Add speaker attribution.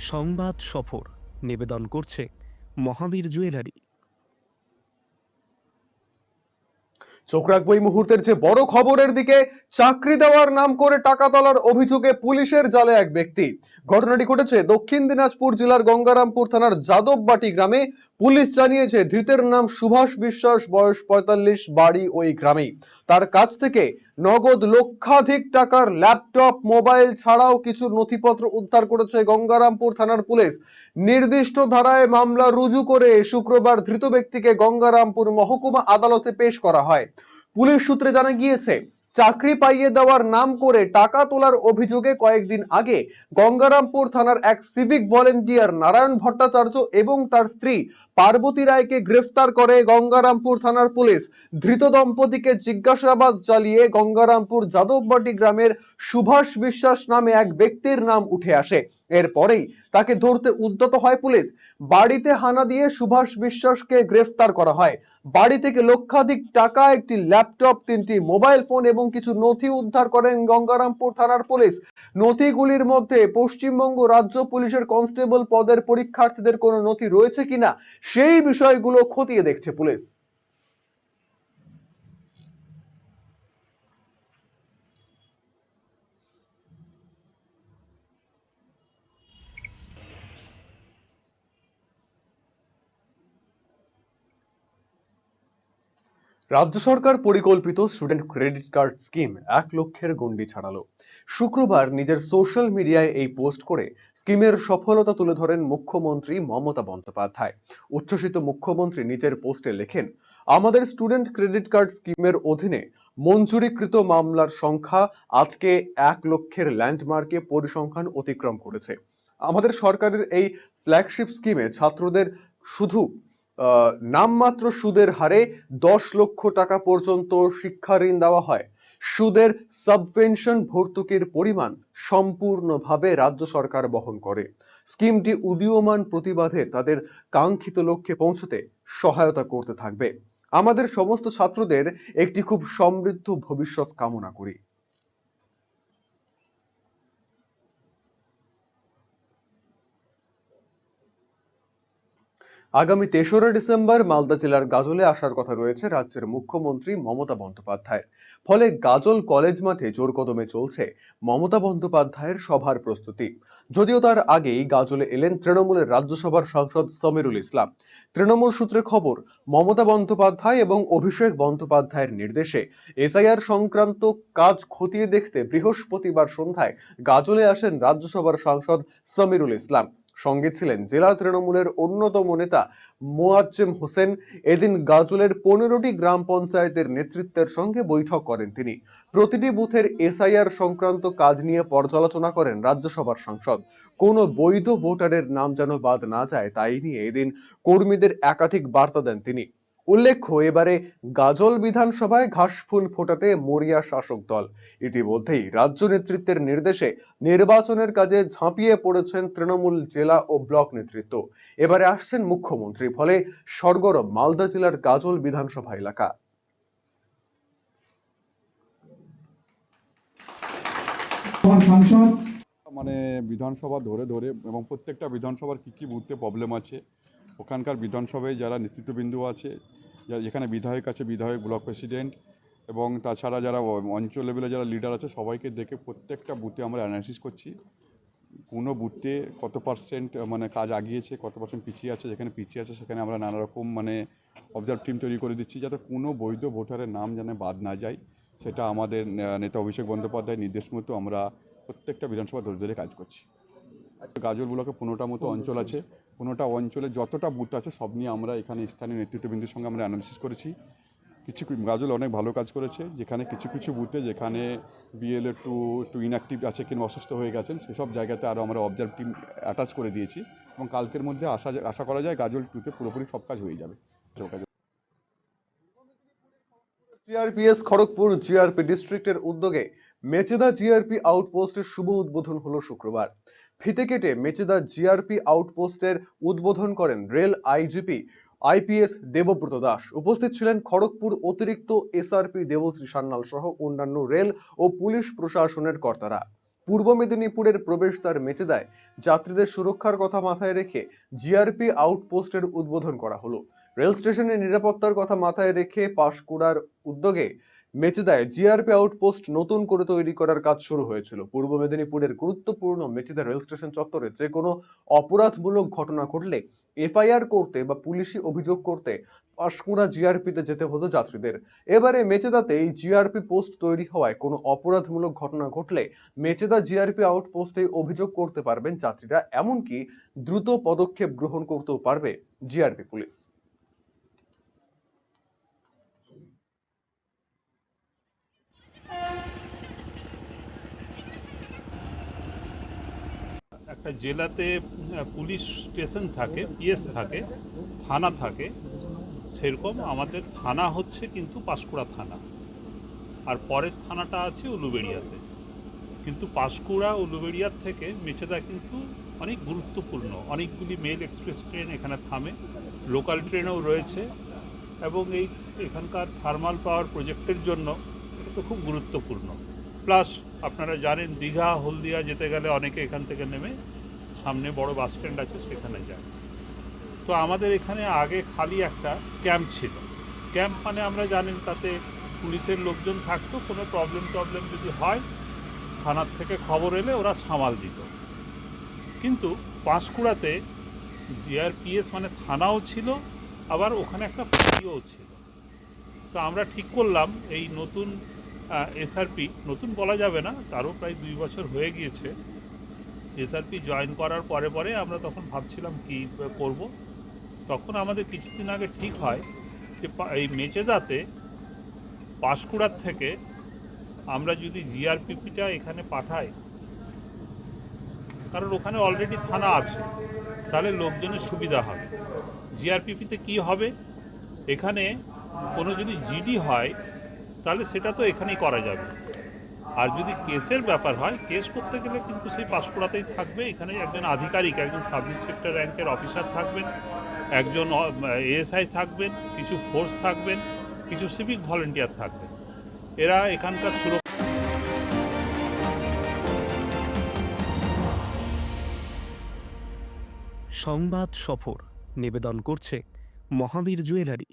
Speaker 1: সংবাদ সফর। নিবেদন করছে মহাবীর জুয়েলারি।
Speaker 2: চোখ রাখব এই মুহূর্তের যে বড় খবরের দিকে। চাকরি দেওয়ার নাম করে টাকা তোলার অভিযোগে পুলিশের জালে এক ব্যক্তি। ঘটনাটি ঘটেছে দক্ষিণ দিনাজপুর জেলার গঙ্গারামপুর থানার যাদববাটি গ্রামে। পুলিশ জানিয়েছে ধৃতের নাম সুভাষ বিশ্বাস, বয়স পঁয়তাল্লিশ, বাড়ি ওই গ্রামেই। তার কাছ থেকে নগদ লক্ষাধিক টাকার ল্যাপটপ, মোবাইল ছাড়াও কিছু নথিপত্র উদ্ধার করেছে গঙ্গারামপুর থানার পুলিশ। নির্দিষ্ট ধারায় মামলা রুজু করে শুক্রবার ধৃত ব্যক্তিকে গঙ্গারামপুর মহকুমা আদালতে পেশ করা হয়। পুলিশ সূত্রে জানা গিয়েছে চাকরি পাইয়ে দেওয়ার নাম করে টাকা তোলার অভিযোগে কয়েকদিন আগে গঙ্গারামপুর থানার এক সিভিক ভলেন্টিয়ার নারায়ণ ভট্টাচার্য এবং তার স্ত্রী পার্বতী রায়কে গ্রেফতার করে গঙ্গারামপুর থানার পুলিশ। ধৃত দম্পতিকে জিজ্ঞাসাবাদ চালিয়ে গঙ্গারামপুর যাদববাটি গ্রামের সুভাষ বিশ্বাস নামে এক ব্যক্তির নাম উঠে আসে। এরপরেই তাকে ধরতে উদ্যত হয় পুলিশ। বাড়িতে হানা দিয়ে সুভাষ বিশ্বাসকে গ্রেফতার করা হয়। বাড়ি থেকে লক্ষাধিক টাকা, একটি ল্যাপটপ, তিনটি মোবাইল ফোন এবং কিছু নথি উদ্ধার করেন গঙ্গারামপুর থানার পুলিশ। নথিগুলির মধ্যে পশ্চিমবঙ্গ রাজ্য পুলিশের কনস্টেবল পদের পরীক্ষার্থীদের কোনো নথি রয়েছে কিনা, সেই বিষয়গুলো খতিয়ে দেখছে পুলিশ। রাজ্য সরকার পরিকল্পিত স্টুডেন্ট ক্রেডিট কার্ড স্কিম এক লক্ষের গণ্ডি ছাড়ালো। শুক্রবার নিজের সোশ্যাল মিডিয়ায় এই পোস্ট করে স্কিমের সফলতা তুলে ধরেন মুখ্যমন্ত্রী মমতা বন্দ্যোপাধ্যায়। উচ্ছ্বসিত মুখ্যমন্ত্রী নিজের পোস্টে লেখেন, আমাদের স্টুডেন্ট ক্রেডিট কার্ড স্কিমের অধীনে মঞ্জুরিকৃত মামলার সংখ্যা আজকে এক লক্ষের ল্যান্ডমার্কে পরিসংখ্যান অতিক্রম করেছে। আমাদের সরকারের এই ফ্ল্যাগশিপ স্কিমে ছাত্রদের শুধু নামমাত্র সুদের হারে দশ লক্ষ টাকা পর্যন্ত শিক্ষা ঋণ দেওয়া হয়। সুদের সাবভেনশন ভর্তুকির পরিমাণ সম্পূর্ণভাবে রাজ্য সরকার বহন করে। স্কিমটি উদীয়মান প্রতিবাদে তাদের কাঙ্ক্ষিত লক্ষ্যে পৌঁছতে সহায়তা করতে থাকবে। আমাদের সমস্ত ছাত্রদের একটি খুব সমৃদ্ধ ভবিষ্যৎ কামনা করি। আগামী তেসরা ডিসেম্বর মালদা জেলার গাজলে আসার কথা রয়েছে রাজ্যের মুখ্যমন্ত্রী মমতা বন্দ্যোপাধ্যায়ের। ফলে গাজল কলেজ মাঠে জোর কদমে চলছে মমতা বন্দ্যোপাধ্যায়ের সভার প্রস্তুতি। যদিও তার আগেই গাজলে এলেন তৃণমূলের রাজ্যসভার সাংসদ সমীরুল ইসলাম। তৃণমূল সূত্রে খবর, মমতা বন্দ্যোপাধ্যায় এবং অভিষেক বন্দ্যোপাধ্যায়ের নির্দেশে এসআইআর সংক্রান্ত কাজ খতিয়ে দেখতে বৃহস্পতিবার সন্ধ্যায় গাজলে আসেন রাজ্যসভার সাংসদ সমীরুল ইসলাম। সঙ্গে ছিলেন জেলা তৃণমূলের অন্যতম নেতা মোয়াজ্জেম হোসেন। এদিন গাজলের পনেরোটি গ্রাম পঞ্চায়েতের নেতৃত্বের সঙ্গে বৈঠক করেন তিনি। প্রতিটি বুথের এসআইআর সংক্রান্ত কাজ নিয়ে পর্যালোচনা করেন রাজ্যসভার সাংসদ। কোনো বৈধ ভোটারের নাম যেন বাদ না যায়, তাই নিয়ে এদিন কর্মীদের একাধিক বার্তা দেন তিনি। উল্লেখ্য এবারে গাজল বিধানসভায় ঘাসফুল ফোটাতে মরিয়া শাসক দল। ইতিমধ্যেই রাজ্য নেতৃত্বের নির্দেশে নির্বাচনের কাজে ঝাঁপিয়ে পড়েছেন তৃণমূল জেলা ও ব্লক নেতৃত্ব। এবারে আসছেন মুখ্যমন্ত্রী ফলে সরগরম মালদা জেলার গাজল বিধানসভা এলাকা।
Speaker 3: মানে বিধানসভা ধরে ধরে এবং প্রত্যেকটা বিধানসভার কি কি বুথে প্রবলেম আছে? ওখানকার বিধানসভায় যারা নেতৃত্ববিন্দু আছে যেখানে বিধায়ক আছে, বিধায়ক, ব্লক প্রেসিডেন্ট এবং তাছাড়া যারা অঞ্চল লেভেলে যারা লিডার আছে, সবাইকে দেখে প্রত্যেকটা বুথে আমরা অ্যানালিসিস করছি। কোনো বুথে কত পার্সেন্ট মানে কাজ আগিয়েছে, কত পার্সেন্ট পিছিয়ে আছে, যেখানে পিছিয়ে আছে, সেখানে আমরা নানা রকম মানে অবজার্ভ টিম তৈরি করে দিচ্ছি, যাতে কোনো বৈধ ভোটারের নাম যেন বাদ না যায়। সেটা আমাদের নেতা অভিষেক বন্দ্যোপাধ্যায়ের নির্দেশ মতো আমরা প্রত্যেকটা বিধানসভা ধরে ধরে কাজ করছি। গাজল ব্লকে পনেরোটা মতো অঞ্চল আছে। পনেরোটা অঞ্চলে যতটা বুথ আছে, সব নিয়ে আমরা এখানে স্থানীয় নেতৃত্ববৃন্দের সঙ্গে আমরা অ্যানালিসিস করেছি। কিছু গাজল অনেক ভালো কাজ করেছে। যেখানে কিছু কিছু বুথে যেখানে বিএলএ টু একটু ইনঅ্যাক্টিভ আছে কিংবা অসুস্থ হয়ে গেছেন, সেসব জায়গাতে আরও আমরা অবজার্ভ টিম অ্যাটাচ করে দিয়েছি এবং কালকের মধ্যে আশা আশা করা যায় গাজল টুতে পুরোপুরি সব কাজ হয়ে যাবে।
Speaker 2: জিআরপিএস খড়গপুর জিআরপি ডিস্ট্রিক্টের উদ্যোগে মেচেদা জিআরপি আউটপোস্টের শুভ উদ্বোধন হলো শুক্রবার। ফিতে কেটে মেচেদা জিআরপি আউটপোস্টের উদ্বোধন করেন rail IGP IPS Debabrata Das. উপস্থিত ছিলেন খড়গপুর অতিরিক্ত এসআরপি দেবশ্রী সান্যাল সহ অন্যান্য রেল ও পুলিশ প্রশাসনের কর্তারা। পূর্ব মেদিনীপুরের প্রবেশদ্বার মেচেদায় যাত্রীদের সুরক্ষার কথা মাথায় রেখে জিআরপি আউটপোস্টের উদ্বোধন করা হলো। রেল স্টেশনের নিরাপত্তার কথা মাথায় রেখে পাশকুড়ার উদ্যোগে মেচেদায় জিআরপি আউটপোস্ট নতুন করে তৈরি করার কাজ শুরু হয়েছিল। পূর্ব মেদিনীপুরের গুরুত্বপূর্ণ মেচেদা রেল স্টেশন চত্বরে যে কোনো অপরাধমূলক ঘটনা ঘটলে এফআইআর করতে বা পুলিশি অভিযোগ করতে পাশকুড়া জিআরপিতে যেতে হতো যাত্রীদের। এবারে মেচেদাতে এই জিআরপি পোস্ট তৈরি হওয়ায় কোনো অপরাধমূলক ঘটনা ঘটলে মেচেদা জিআরপি আউটপোস্টে অভিযোগ করতে পারবেন যাত্রীরা, এমনকি দ্রুত পদক্ষেপ গ্রহণ করতেও পারবে জিআরপি পুলিশ।
Speaker 4: একটা জেলাতে পুলিশ স্টেশন থাকে, পিএস থাকে, থানা থাকে, সেরকম আমাদের থানা হচ্ছে কিন্তু পাঁশকুড়া থানা। আর পরের থানাটা আছে উলুবেড়িয়াতে। কিন্তু পাঁশকুড়া, উলুবেড়িয়ার থেকে মেচেদা কিন্তু অনেক গুরুত্বপূর্ণ। অনেকগুলি মেল এক্সপ্রেস ট্রেন এখানে থামে লোকাল ট্রেনও রয়েছে এবং এই এখানকার থার্মাল পাওয়ার প্রজেক্টের জন্য এটা তো খুব গুরুত্বপূর্ণ। প্লাস আপনারা জানেন দীঘা, হলদিয়া যেতে গেলে অনেকে এখান থেকে নেমে সামনে বড় বাস স্ট্যান্ড আছে, সেখানে যায়। তো আমাদের এখানে আগে খালি একটা ক্যাম্প ছিল। ক্যাম্প মানে আমরা জানেন তাতে পুলিশের লোকজন থাকতো, কোনো প্রবলেম টবলেম যদি হয়, থানার থেকে খবর এলে ওরা সামাল দিত। কিন্তু পাঁশকুড়াতে জিআরপিএস মানে থানাও ছিল, আবার ওখানে একটা ফাঁড়িও ছিল। তো আমরা ঠিক করলাম, এই নতুন এসআরপি নতুন বলা যাবে না, তারও প্রায় দুই বছর হয়ে গিয়েছে। এসআরপি জয়েন করার পরে পরে আমরা তখন ভাবছিলাম কি করব। তখন আমাদের কিছুদিন আগে ঠিক হয় যে এই মেচেদাতে পাঁশকুড়ার থেকে আমরা যদি জিআরপিপিটা এখানে পাঠাই, কারণ ওখানে অলরেডি থানা আছে, তাহলে লোকজনের সুবিধা হবে। জিআরপিপিতে কি হবে? এখানে কোনো যদি জিডি হয় তাহলে সেটা তো এখানেই করা যাবে। আর যদি কেসের ব্যাপার হয়, কেস করতে গেলে কিন্তু সেই পাঁশকুড়াতেই থাকবে। এখানে একজন আধিকারিক, একজন সাব ইন্সপেক্টর র্যাঙ্কের অফিসার থাকবেন, একজন এএসআই থাকবেন, কিছু ফোর্স থাকবেন, কিছু সিভিক ভলেন্টিয়ার থাকবেন। এরা এখানকার সুরক্ষা
Speaker 1: সংবাদ সফর নিবেদন করছে মহাবীর জুয়েলারি।